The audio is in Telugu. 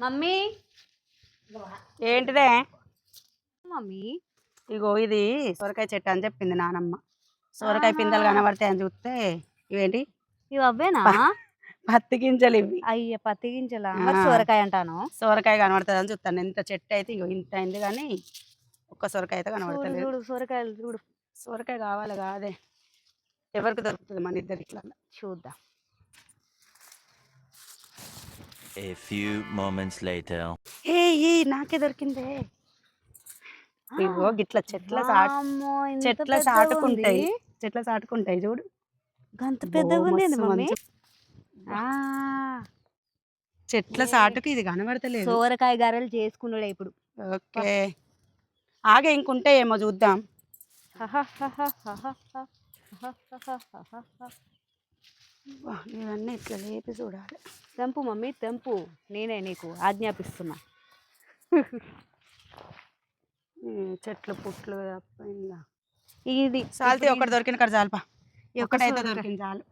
మమ్మీ. ఏంటిదే? మమ్మీ. ఇగో ఇది సొరకాయ చెట్టు అని చెప్పింది నానమ్మ. సొరకాయ పిందెలు కనబడతాయి అని చూస్తే ఇవేంటి? ఇవి అవ్వేనా? పత్తి గింజలు ఇవి. అయ్య పత్తి గింజలా? సొరకాయ అంటాను. సొరకాయ కనబడుతుంది అని చూస్తాను ఇంత చెట్టు అయితే ఇగో ఇంత అయింది కానీ ఒక్క సొరకాయ అయితే చూడు కనబడతలేదు. చూడు సొరకాయలు చూడు. సొరకాయ కావాలి కాదే. ఎవరికి దొరుకుతుంది మన ఇద్దరు ఇట్లా చూద్దాం. A few moments later. ఏ ఏ నాకే దొరికిందే ఇగో గిట్ల చెట్ల సాటు ఇంత చెట్ల పెద్దగా సాటుకుంటాయి ఉంది. చెట్ల సాటుకుంటాయి చూడు గంత పెద్దగా ఉంది మమ్మీ ఆ, చెట్ల సాటుకు ఇది కనబడతలేదు సోరకాయ గారెలు చేసుకున్నాడే ఇప్పుడు ఓకే ఆగే ఇంకుంటే ఏమో చూద్దాం ఇవన్నీ ఇట్లా లేపి చూడాలి. తెంపు మమ్మీ తెంపు. నేనే నీకు ఆజ్ఞాపిస్తున్నా. చెట్లు పుట్లు తప్ప ఇది సాల్తీ ఒకటి దొరికిన కాడ చాలుపా. ఒకటైతే. దొరికింది చాలు.